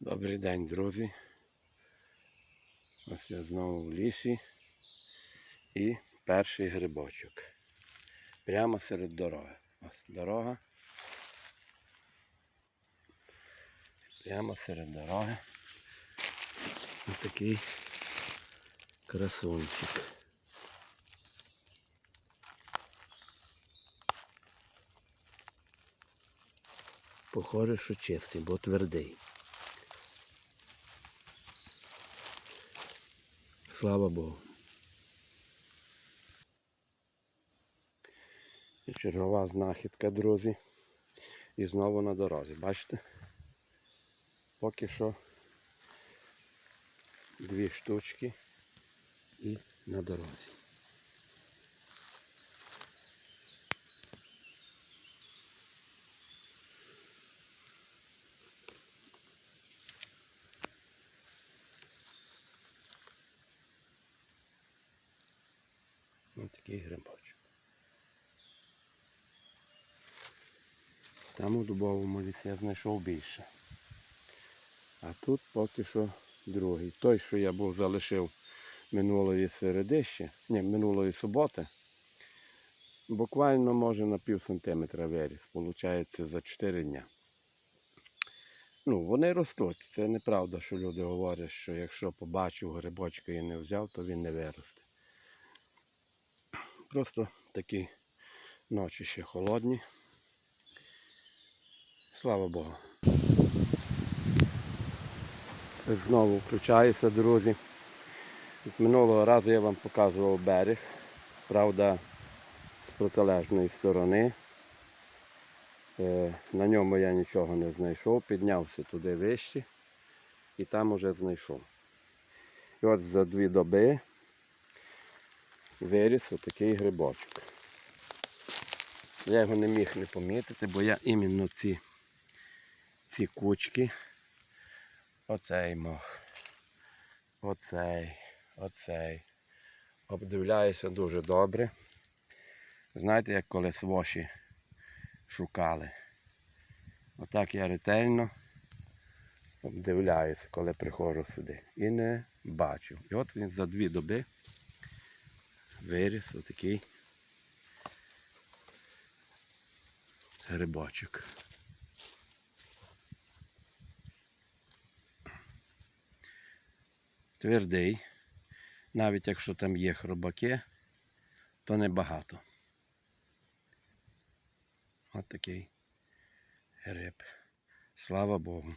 Добрий день, друзі. Ось я знову в лісі і перший грибочок. Прямо серед дороги. Ось дорога. Прямо серед дороги. Ось такий красунчик. Похоже, що чистий, бо твердий. Слава Богу. І чергова знахідка, друзі. І знову на дорозі. Бачите? Поки що дві штучки і на дорозі. Ось такий грибочок. Там у дубовому лісі я знайшов більше. А тут поки що другий. Той, що я був залишив минулої середище, ні, минулої суботи, буквально може на пів сантиметра виріс, виходить, за 4 дня. Ну, вони ростуть. Це неправда, що люди говорять, що якщо побачив грибочка і не взяв, то він не виросте. Просто такі ночі ще холодні. Слава Богу. Знову включаюся, друзі. Минулого разу я вам показував берег, правда, з протилежної сторони. Е, На ньому я нічого не знайшов, піднявся туди вище і там уже знайшов. І от за дві доби виріс отакий грибочок. Я його не міг не помітити, бо я іменно ці, ці кучки, оцей мох, оцей, оцей. Обдивляюся дуже добре. Знаєте, як колись воші шукали. Отак я ретельно обдивляюся, коли приходжу сюди. І не бачу. І от він за дві доби виріс отакий грибочок. Твердий. Навіть якщо там є хробаки, то небагато. От такий гриб. Слава Богу.